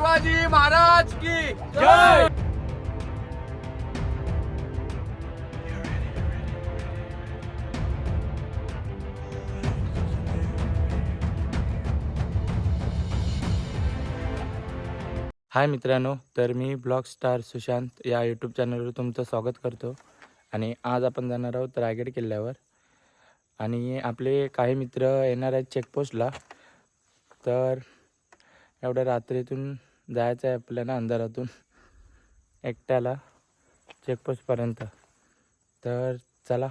शिवाजी महाराज की जय! हाय मित्रांनो तर मी ब्लॉग स्टार सुशांत या यूट्यूब चॅनलवर तुमचं स्वागत करतो. आणि आज आपण जाणार आहोत रायगड किल्ल्यावर. आणि आपले काही मित्र येणार आहेत चेकपोस्टला तर एवढ्या रात्रीतून जायचं आहे आपल्याला अंधारातून. एकट्याला चेकपोस्टपर्यंत तर चला.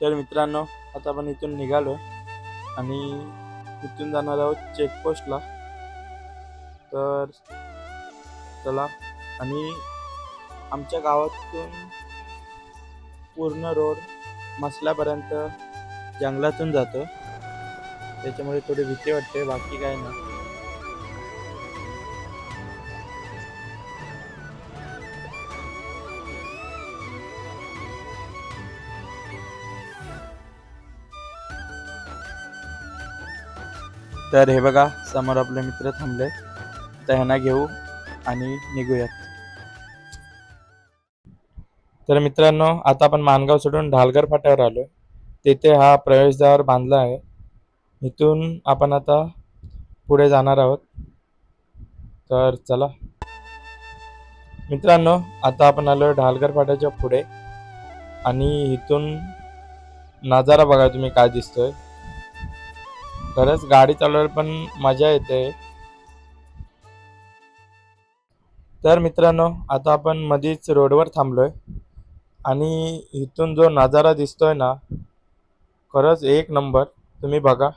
तर मित्रांनो आता आपण इथून निघालो आणि इथून जाणार आहोत चेकपोस्टला तर चला. आणि आमच्या गावातून पूर्ण रोड मसल्यापर्यंत जंगलातून जातो त्याच्यामुळे थोडी भीती वाटते बाकी काय नाही. तर हे बघा समोर आपले मित्र थांबले. तर ह्यांना घेऊ आणि निघूयात. तर मित्रांनो आता आपण मानगाव सोडून ढालगर फाट्यावर आलो तेथे हा प्रवेशद्वार बांधला आहे. इथून आपण आता पुढे जाणार आहोत. तर चला. मित्रांनो आता आपण आलो ढालगर फाट्याच्या पुढे. आणि इथून नजारा बघा तुम्ही काय दिसतोय. खरंच गाडी चालवायला पण मजा येते. तर मित्रांनो आता आपण मधीच रोडवर थांबलोय. आणि इथून जो नजारा दिसतोय ना खरंच एक नंबर. तुम्ही बघा.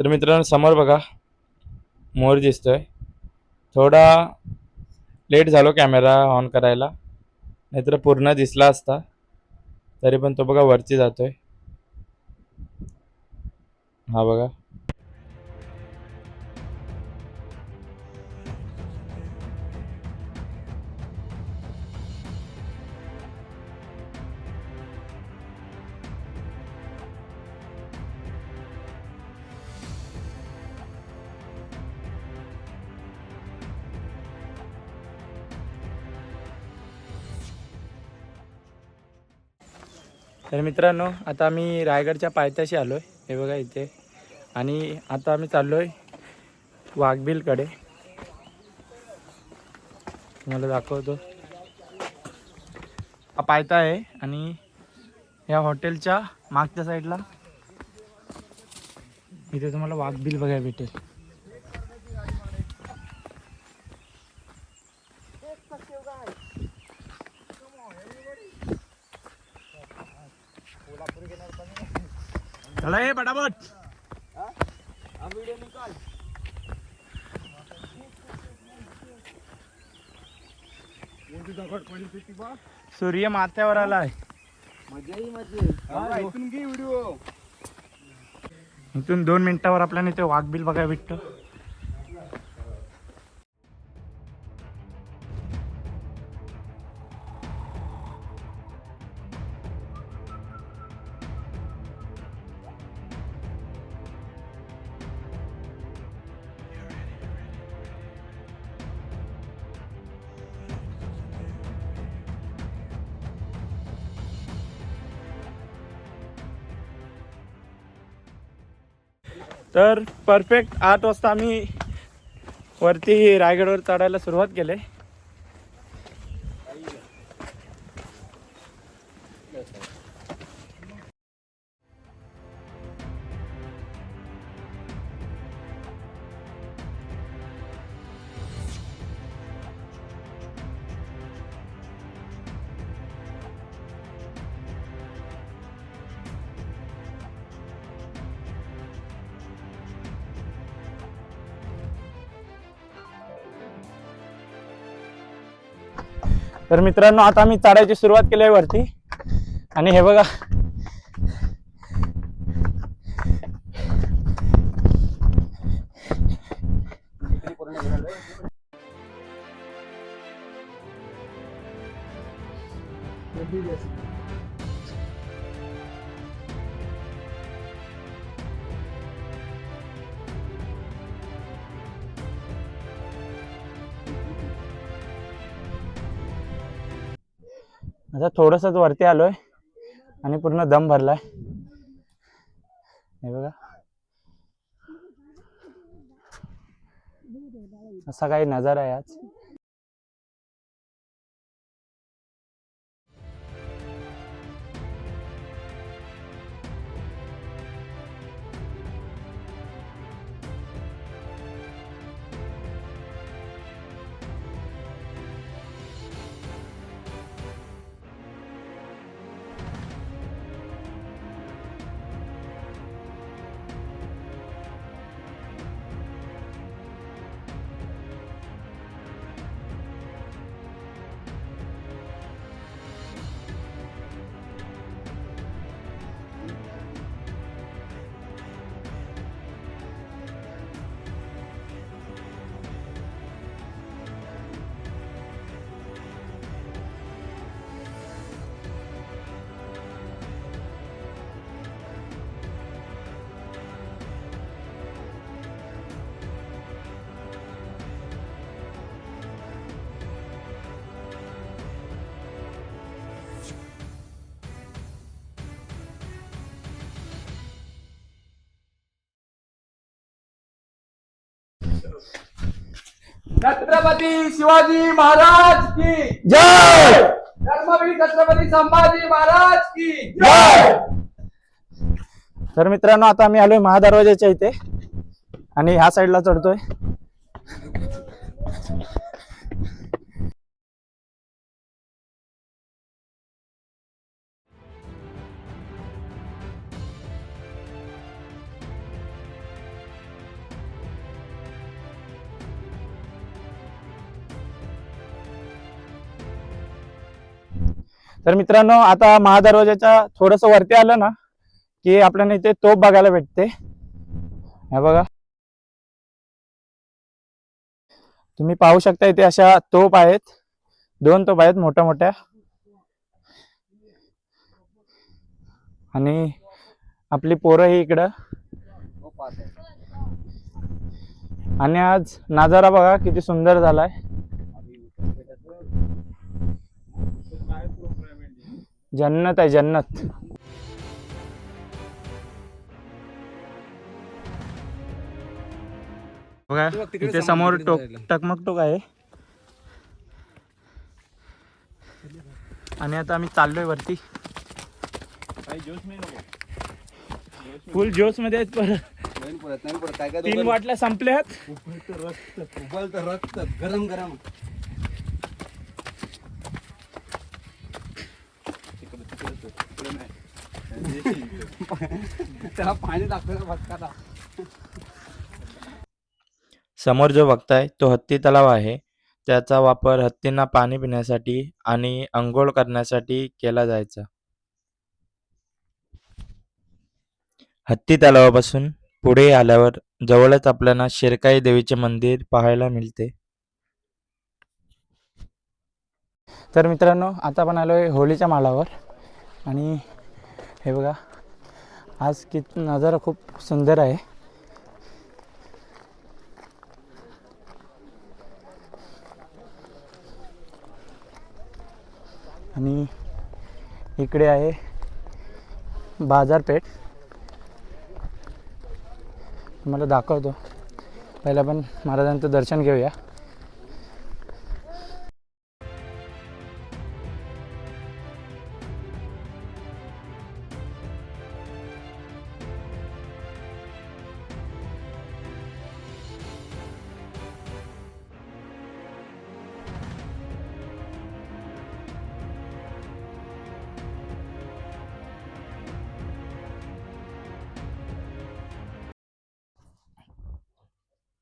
तर मित्रांनो समोर बघा. मोर दिसतोय. थोडा लेट झालो कॅमेरा ऑन करायला. नाहीतर पूर्ण दिसला असता. तरी पण तो बघा वरती जातोय. हा बघा. तर मित्रांनो आता आम्ही रायगडच्या पायथ्याशी आलो आहे हे बघा इथे. आणि आता आम्ही चाललो आहे वाघबिलकडे. तुम्हाला दाखवतो. हा पायथा आहे आणि या हॉटेलच्या मागच्या साईडला इथे तुम्हाला वाघबिल बघायला भेटेल. पटापट सूर्य माथ्यावर आलाय. इथून दोन मिनिटावर आपल्याला इथे वाघबिल बघायला भेटतं. तर परफेक्ट आठ वाजता आम्ही वरती रायगडवर चढायला सुरुवात केली. तर मित्रांनो आता आम्ही चढायची सुरुवात केली आहे वरती. आणि हे बघा आता थोडंसंच वरती आलोय आणि पूर्ण दम भरलाय. हे बघा. असा काही नजारा आहे आज. छत्रपती शिवाजी महाराज की जय! धर्मवीर छत्रपती संभाजी महाराज की जय! तर मित्रांनो आता आम्ही आलोय महादरवाजाच्या इथे. आणि ह्या साईडला चढतोय. तर मित्रांनो आता महादरवाजाच्या थोडस वरती आलं ना की आपल्याला इथे तोप बघायला भेटते. हे बघा. तुम्ही पाहू शकता इथे अशा तोप आहेत. दोन तोप आहेत मोठ्या मोठ्या. आणि आपली पोरं ही इकडं. आणि आज नजारा बघा किती सुंदर झालाय. जन्नत आहे जन्नत. बघा इथे समोर टोक टकमक टोक आहे. आणि आता आम्ही चाललोय वरती. फुल जोशमध्ये आहेत परत. तीन वाटल्या संपल्यात. उबलतं रक्त. गरम गरम. त्याला पाणी दाखवायला भटकाला समोर जो बघताय तो हत्ती तलाव आहे. त्याचा वापर हत्तींना पाणी पिण्यासाठी आणि अंघोळ करण्यासाठी केला जायचा. हत्ती तलावापासून पुढे आल्यावर जवळच आपल्याला शिरकाई देवीचे मंदिर पाहायला मिळते. तर मित्रांनो आता आपण आलोय होळीच्या माळावर. आणि हे बघा आज किती नजारा खूप सुंदर आहे. आणि इकडे आहे बाजारपेठ. तुम्हाला दाखवतो. पहिला पण महाराजांचं दर्शन घेऊया.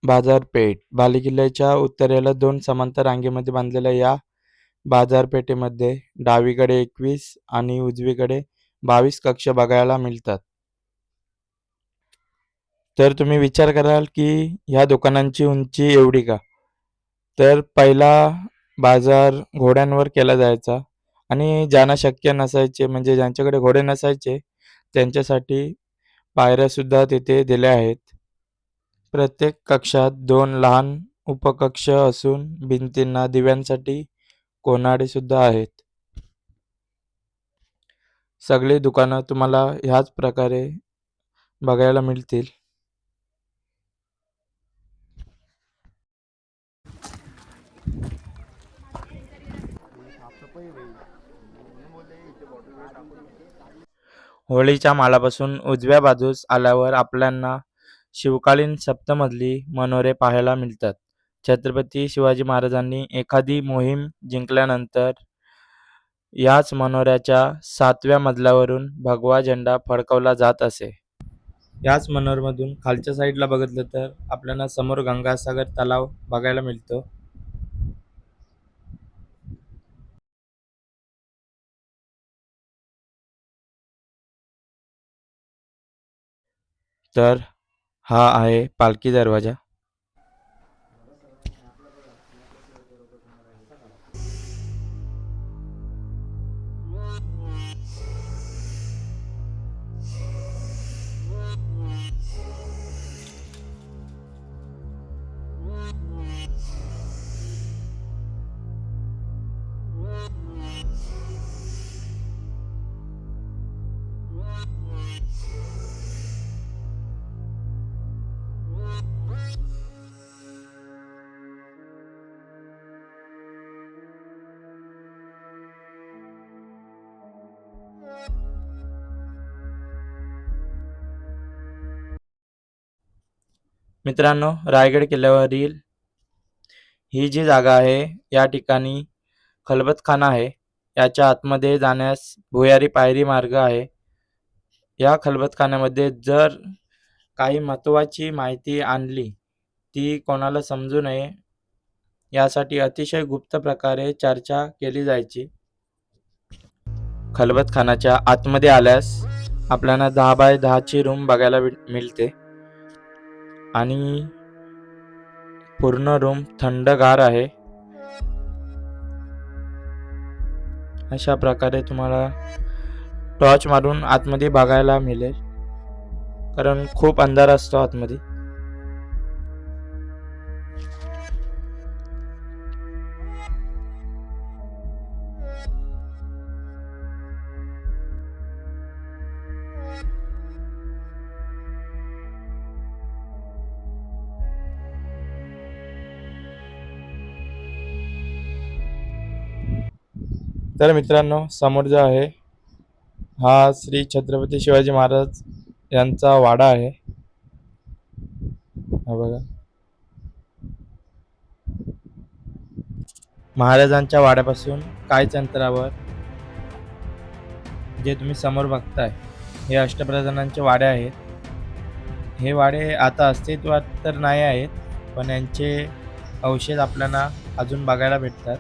बाजारपेठ. बालेकिल्ल्याच्या उत्तरेला दोन समांतर रांगेमध्ये बांधलेल्या या बाजारपेठेमध्ये डावीकडे एकवीस आणि उजवीकडे बावीस कक्ष बघायला मिळतात. तर तुम्ही विचार कराल की ह्या दुकानांची उंची एवढी का? तर पहिला बाजार घोड्यांवर केला जायचा आणि ज्यांना शक्य नसायचे म्हणजे ज्यांच्याकडे घोडे नसायचे त्यांच्यासाठी पायऱ्यासुद्धा तिथे दिल्या आहेत. प्रत्येक कक्षात दोन लहान उपकक्ष असून भिंतींना दिव्यांसाठी कोनाडे सुद्धा आहेत. सगळी दुकानं तुम्हाला ह्याच प्रकारे बघायला मिळतील. होळीच्या मालापासून उजव्या बाजूस आल्यावर आपल्यांना शिवकालीन सप्तमधली मनोरे पाहायला मिळतात. छत्रपती शिवाजी महाराजांनी एखादी मोहीम जिंकल्यानंतर याच मनोऱ्याच्या सातव्या मजल्यावरून भगवा झेंडा फडकवला जात असे. याच मनोरमधून खालच्या साईडला बघितलं तर आपल्याला समोर गंगासागर तलाव बघायला मिळतो. तर हा आहे पालखी दरवाजा. मित्रांनो रायगड किल्ल्यावरील ही जी जागा आहे या ठिकाणी खलबतखाना आहे. याच्या आतमध्ये जाण्यास भुयारी पायरी मार्ग आहे. या खलबतखान्यामध्ये जर काही महत्त्वाची माहिती आणली ती कोणाला समजू नये यासाठी अतिशय गुप्त प्रकारे चर्चा केली जायची. खलबतखानाच्या आतमध्ये आल्यास आपल्याला दहा बाय दहाची रूम बघायला मिळ- मिळते. आणि पूर्ण रूम थंडगार आहे. अशा प्रकारे तुम्हाला टॉर्च मारून आतमध्ये बघायला मिळेल. कारण खूप अंधार असतो आतमध्ये. तर मित्रांनो समोर जो आहे हा श्री छत्रपती शिवाजी महाराज यांचा वाडा आहे. हा बघा. महाराजांच्या वाड्यापासून काहीच अंतरावर जे तुम्ही समोर बघताय हे अष्टप्रधानांचे वाडे आहेत. हे वाडे आता अस्तित्वात तर नाही आहेत पण यांचे अवशेष आपल्याला अजून बघायला भेटतात.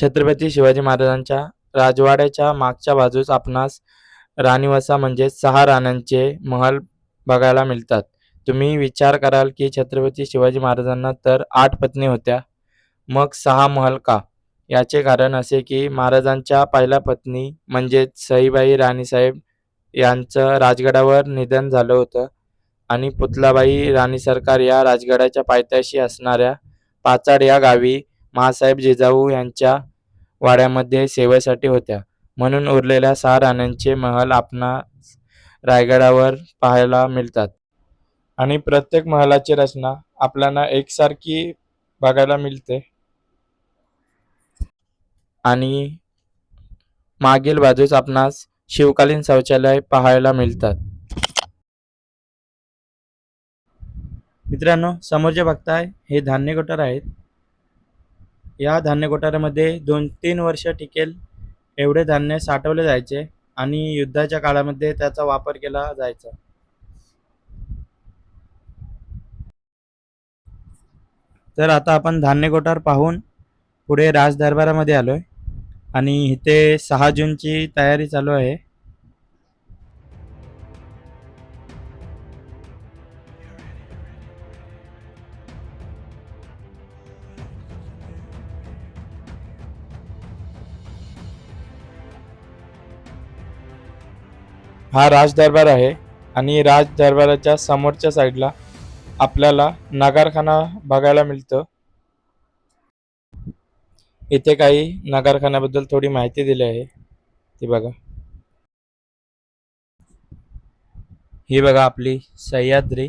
छत्रपती शिवाजी महाराजांच्या राजवाड्याच्या मागच्या बाजूस आपणास राणीवसा म्हणजे सहा राण्यांचे महल बघायला मिळतात. तुम्ही विचार कराल की छत्रपती शिवाजी महाराजांना तर आठ पत्नी होत्या. मग सहा महल का? याचे कारण असे की महाराजांच्या पहिल्या पत्नी म्हणजेच सईबाई राणीसाहेब यांचं राजगडावर निधन झालं होतं आणि पुतलाबाई राणी सरकार या राजगडाच्या पायथ्याशी असणाऱ्या पाचाड या गावी महासाहेब जिजाऊ यांच्या वाड्यामध्ये सेवेसाठी होत्या. म्हणून उरलेल्या सहा राण्यांचे महल आपणा रायगडावर पाहायला मिळतात. आणि प्रत्येक महलाची रचना आपल्याला एकसारखी बघायला मिळते. आणि मागील बाजूस आपणास शिवकालीन शौचालय पाहायला मिळतात. मित्रांनो समोर जे बघताय हे धान्य कोठार आहेत. या धान्य कोठारामध्ये दोन तीन वर्ष टिकेल एवढे धान्य साठवले जायचे आणि युद्धाच्या काळामध्ये त्याचा वापर केला जायचा. तर आता आपण धान्य कोठार पाहून पुढे राजदरबारामध्ये आहे आणि इथे सहा जूनची तयारी चालू आहे. हा राजदरबार आहे आणि राजदरबाराच्या समोरच्या साईडला आपल्याला नगारखाना बघायला मिळतं. इथे काही नगारखान्याबद्दल थोडी माहिती दिली आहे. ती बघा. ही बघा आपली सह्याद्री.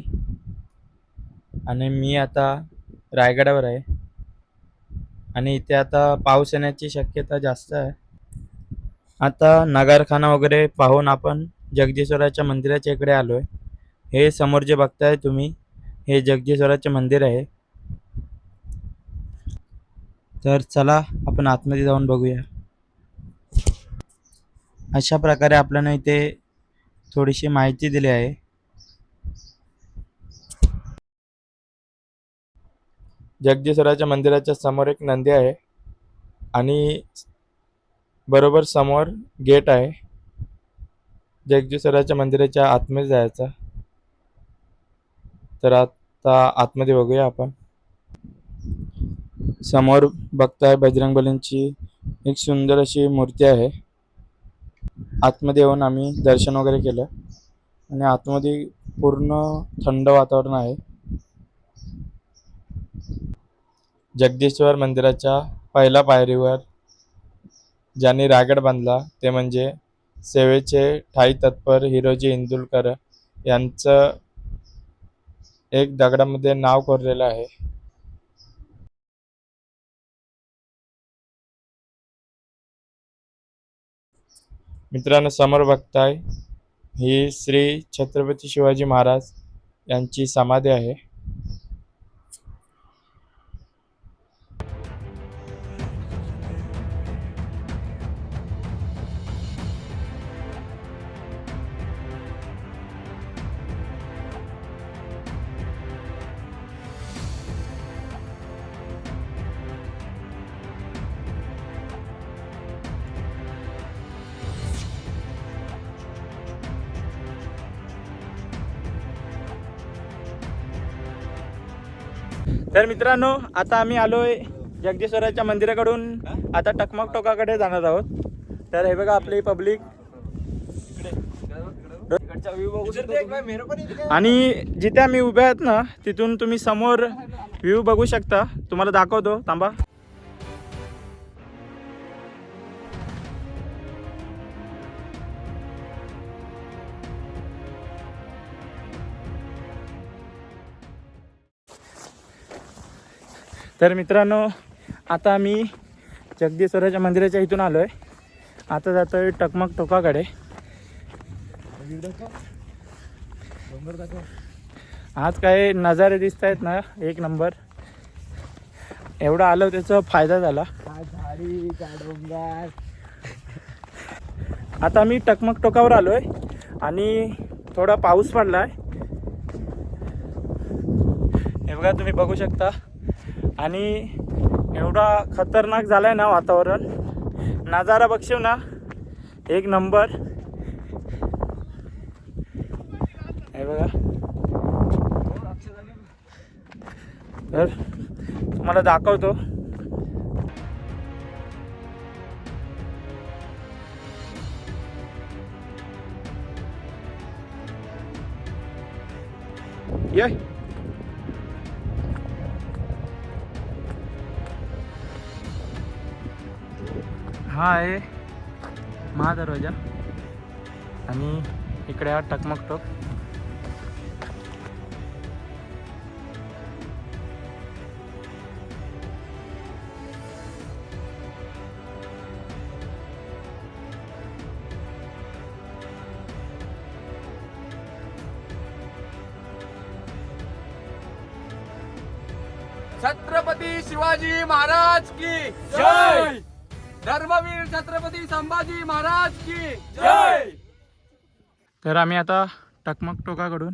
आणि मी आता रायगडावर आहे. आणि इथे आता पाऊस येण्याची शक्यता जास्त आहे. आता नगारखाना वगैरे पाहून आपण जगदीश्वराच्या मंदिराच्या इकडे आलोय. हे समोर जे बघताय तुम्ही हे जगदीश्वराचे मंदिर आहे. तर चला आपण आतमध्ये जाऊन बघूया. अशा प्रकारे आपल्याला इथे थोडीशी माहिती दिली आहे. जगदीश्वराच्या मंदिराच्या समोर एक नंदी आहे आणि बरोबर समोर गेट आहे. जगदीश्वराच्या मंदिराच्या आतमध्ये जायचं. तर आता आतमध्ये बघूया आपण. समोर बघताय बजरंगबलींची एक सुंदर अशी मूर्ती आहे. आतमध्ये येऊन आम्ही दर्शन वगैरे केलं. आणि आतमध्ये पूर्ण थंड वातावरण आहे. जगदीश्वर मंदिराच्या पहिल्या पायरीवर ज्यांनी रायगड बांधला ते म्हणजे सेवेचे ठाई तत्पर हिरोजी इंदुलकर यांचं एक दगडामध्ये नाव कोरलेलं आहे. मित्रांनो समोर बघताय ही श्री छत्रपती शिवाजी महाराज यांची समाधी आहे. तर मित्रांनो आता आम्ही आलोय जगदीश्वराच्या मंदिराकडून. आता टकमक टोकाकडे जाणार आहोत. तर हे बघा आपली पब्लिक. आणि जिथे आम्ही उभे आहेत ना तिथून तुम्ही समोर व्ह्यू बघू शकता. तुम्हाला दाखवतो. थांबा. तर मित्रांनो आता मी जगदीश्वराच्या मंदिराच्या इथून आलो आहे आता जातो आहे टकमक टोकाकडे. आज काय नजारे दिसत आहेत ना एक नंबर. एवढं आलं त्याचा फायदा झाला. आता मी टकमक टोकावर आलो आहे आणि थोडा पाऊस पडलाय. हे बघा तुम्ही बघू शकता. आणि एवढा खतरनाक झालाय ना वातावरण. नजारा बघशीव ना? एक नंबर. हे बघा. तर तुम्हाला दाखवतो. ये. हा आहे महादरवाजा. आणि इकडे हा टकमक टोक. छत्रपती शिवाजी महाराज की जय! धर्मवीर छत्रपती संभाजी महाराज की जय! तर आम्ही आता टकमक टोकाकडून.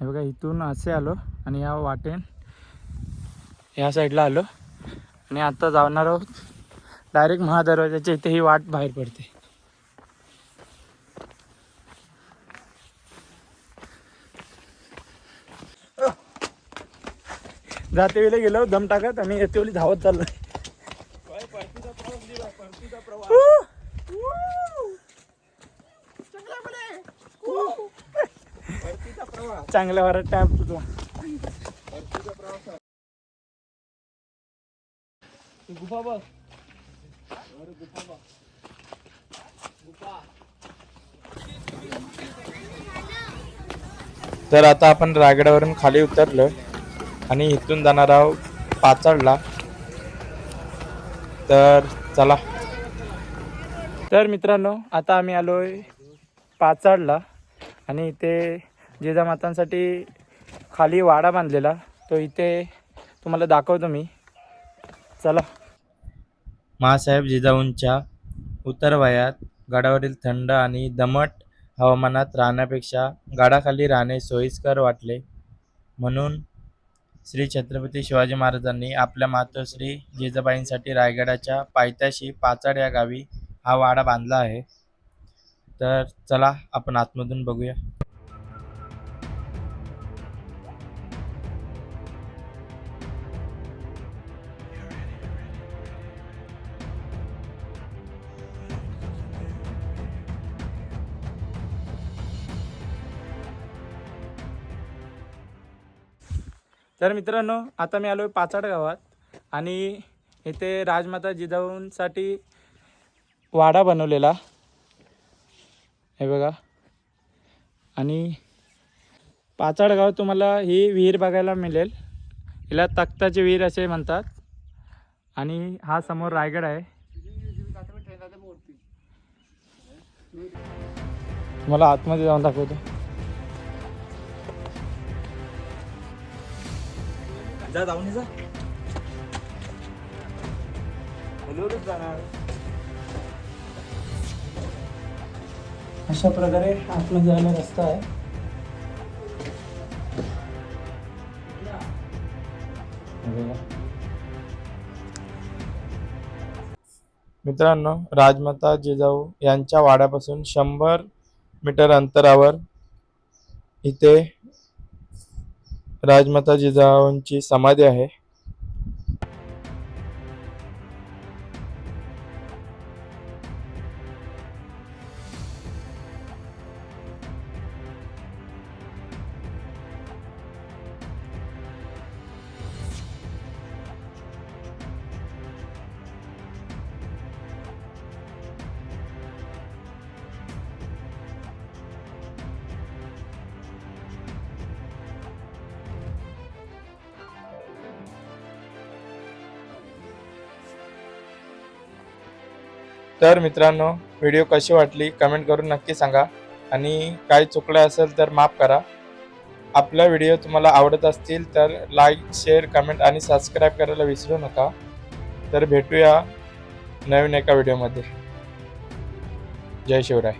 हे बघा इथून असे आलो आणि या वाटेन या साईडला आलो. आणि आता जाणार आहोत. डायरेक्ट महादरवाजाच्या इथे ही वाट बाहेर पडते. जाते वेळेला गेलो दम टाकत आणि येते वेळी धावत चाललोय. चांगल्या वरात टाइम तुझा गुफा बघ. तर आता आपण रायगडावरून खाली उतरलो आणि इथून जाणार आहोत पाचडला. तर चला. तर मित्रांनो आता आम्ही आलोय पाचाडला आणि इथे जिजामातांसाठी खाली वाडा बांधलेला. तो इथे तुम्हाला दाखवतो मी. चला. महासाहेब जिजाऊंच्या उत्तरवयात गडावरील थंड आणि दमट हवामानात राहण्यापेक्षा गाडाखाली राहणे सोयीस्कर वाटले. म्हणून श्री छत्रपती शिवाजी महाराजांनी आपल्या मातोश्री जिजाबाईंसाठी रायगडाच्या पायथ्याशी पाचाड या गावी हा वाडा बांधला आहे. तर चला आपण आतमधून बघूया. तर मित्रांनो आता मी आलो आहे पाचाड गावात आणि इथे राजमाता जिजाऊंसाठी वाडा बनवलेला. हे बघा. आणि पाचाड गाव तुम्हाला ही विहीर बघायला मिळेल. हिला तख्ताची विहीर असे म्हणतात. आणि हा समोर रायगड आहे. तुम्हाला आतमध्ये जाऊन दाखवतो. जा जाऊन जा हॅलोच जाणार अशा प्रकारे आतमध्ये जायला रस्ता आहे. मित्रांनो राजमाता जिजाऊ यांच्या वाड्यापासून शंभर मीटर अंतरावर इथे राजमाता जिजाऊंची समाधी आहे. तर मित्रांनो व्हिडिओ कशी वाटली कमेंट करून नक्की सांगा. आणि काही चुकलं असेल तर माफ करा. आपला व्हिडिओ तुम्हाला आवडत असतील तर लाईक शेअर कमेंट आणि सबस्क्राईब करायला विसरू नका. तर भेटूया नवीन एका व्हिडिओमध्ये जय शिवराय.